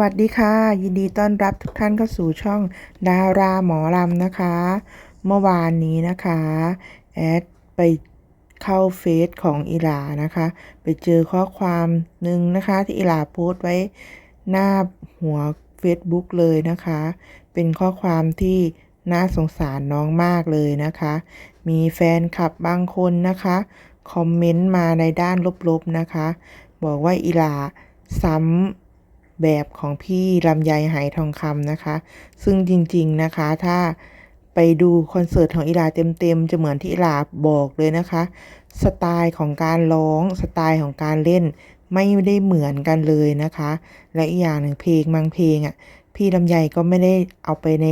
วัสดีค่ะ ยินดีต้อนรับทุกท่านเข้าสู่ช่องดาราหมอลำนะคะ เมื่อวานนี้นะคะแอดไปเข้าเฟซของอิหลานะคะ ไปเจอข้อความหนึ่งนะคะที่อิหลาโพสต์ไว้หน้าหัว Facebook เลยนะคะ เป็นข้อความที่น่าสงสารน้องมากเลยนะคะ มีแฟนคลับบางคนนะคะ คอมเมนต์มาในด้านลบๆนะคะ บอกว่าอิหลาซ้ำ แบบของพี่ลำไยไหทองคำนะคะ ซึ่งจริง ๆนะคะถ้าไปดูคอนเสิร์ตของอิหลาเต็มๆ จะเหมือนที่อิหลาบอกเลยนะคะ สไตล์ของการร้องสไตล์ของการเล่นไม่ได้เหมือนกันเลยนะคะ และอีกอย่างหนึ่งเพลงบางเพลงอะพี่ลำไยก็ไม่ได้เอาไปใน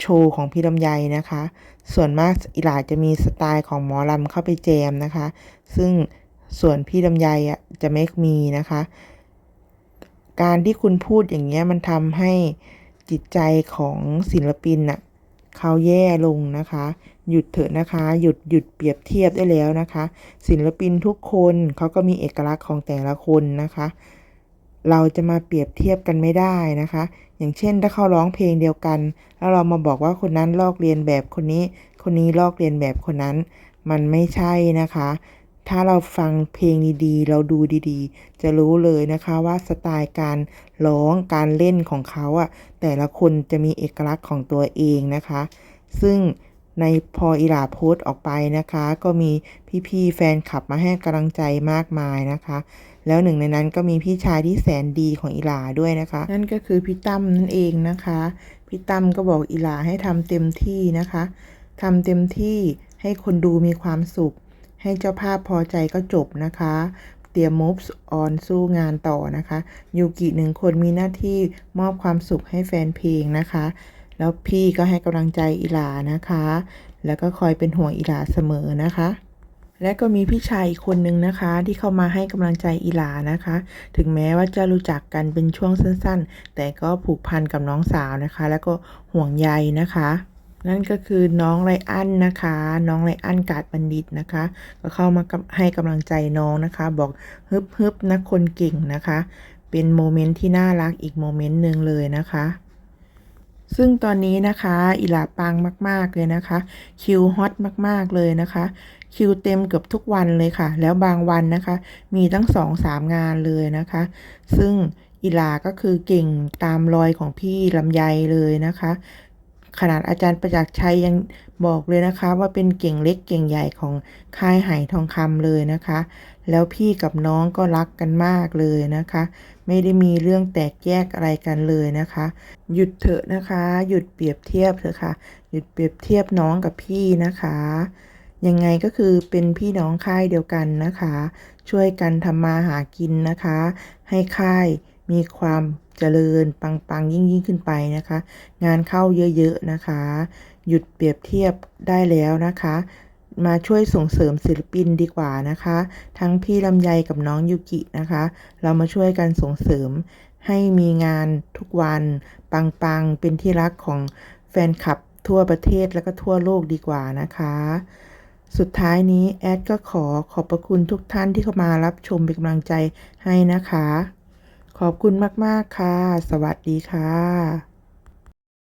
โชว์ของพี่ลำไยนะคะ ส่วนมากอิหลาจะมีสไตล์ของหมอลำเข้าไปแจมนะคะ ซึ่งส่วนพี่ลำไยอะจะไม่มีนะคะ การที่คุณพูดอย่างเงี้ยมันทำให้จิตใจของศิลปินน่ะเขาแย่ลงนะคะ หยุดเถอะนะคะ หยุดหยุดเปรียบเทียบได้แล้วนะคะ ศิลปินทุกคนเขาก็มีเอกลักษณ์ของแต่ละคนนะคะ เราจะมาเปรียบเทียบกันไม่ได้นะคะ อย่างเช่นถ้าเขาร้องเพลงเดียวกัน แล้วเรามาบอกว่าคนนั้นลอกเรียนแบบคนนี้ คนนี้ลอกเรียนแบบคนนั้น มันไม่ใช่นะคะ ถ้าเราฟังเพลงดีๆ เราดูดีๆ จะรู้เลยนะคะว่าสไตล์การร้องการเล่นของเขาอะแต่ละคนจะมีเอกลักษณ์ของตัวเองนะคะ ซึ่งในพออิหลาโพสต์ออกไปนะคะ ก็มีพี่ๆแฟนคลับมาให้กำลังใจมากมายนะคะ แล้วหนึ่งในนั้นก็มีพี่ชายที่แสนดีของอิหลาด้วยนะคะ นั่นก็คือพี่ตั้มนั่นเองนะคะพี่ตั้มก็บอกอิหลาให้ทำเต็มที่นะคะทำเต็มที่ให้คนดูมีความสุข ให้เจ้าภาพพอใจก็จบนะคะ เตรียม moves on สู้งานต่อนะคะ ยูกิหนึ่งคนมีหน้าที่มอบความสุขให้แฟนเพลงนะคะ แล้วพี่ก็ให้กำลังใจอิหลานะคะ แล้วก็คอยเป็นห่วงอิหลาเสมอนะคะและก็มีพี่ชายอีกคนนึงนะคะ ที่เข้ามาให้กำลังใจอิหลานะคะ ถึงแม้ว่าจะรู้จักกันเป็นช่วงสั้นๆ แต่ก็ผูกพันกับน้องสาวนะคะ แล้วก็ห่วงใยนะคะ นั่นก็คือน้องไรอันนะคะ น้องไรอันกาดบัณฑิตนะคะ ก็เข้ามาให้กำลังใจน้องนะคะ บอกฮึบฮึบนะคนเก่งนะคะ เป็นโมเมนต์ที่น่ารักอีกโมเมนต์หนึ่งเลยนะคะซึ่งตอนนี้นะคะอิลาปังมาก ๆ เลยนะคะ คิวฮอตมาก ๆ เลยนะคะ คิวเต็มเกือบทุกวันเลยค่ะ แล้วบางวันนะคะ มีตั้งสองสามงานเลยนะคะ ซึ่งอิลาก็คือเก่งตามรอยของพี่ลำไยเลยนะคะ ขนาดอาจารย์ประจักษ์ชัยยังบอกเลยนะคะ ว่าเป็นเก่งเล็กเก่งใหญ่ของค่ายไหทองคำเลยนะคะ แล้วพี่กับน้องก็รักกันมากเลยนะคะ ไม่ได้มีเรื่องแตกแยกอะไรกันเลยนะคะ หยุดเถอะนะคะ หยุดเปรียบเทียบเถอะค่ะ หยุดเปรียบเทียบน้องกับพี่นะคะ ยังไงก็คือเป็นพี่น้องค่ายเดียวกันนะคะ ช่วยกันทำมาหากินนะคะ ให้ค่ายมีความเจริญปังๆยิ่งยิ่งขึ้นไปนะคะ งานเข้าเยอะๆนะคะ หยุดเปรียบเทียบได้แล้วนะคะ มาช่วยส่งเสริมศิลปินดีกว่านะคะ ทั้งพี่ลำไยกับน้องยูกินะคะ เรามาช่วยกันส่งเสริมให้มีงานทุกวันปังๆเป็นที่รักของแฟนคลับทั่วประเทศแล้วก็ทั่วโลกดีกว่านะคะ สุดท้ายนี้แอดก็ขอขอบพระคุณทุกท่านที่เข้ามารับชมเป็นกำลังใจให้นะคะ ขอบคุณมาก ๆ ค่ะ สวัสดีค่ะ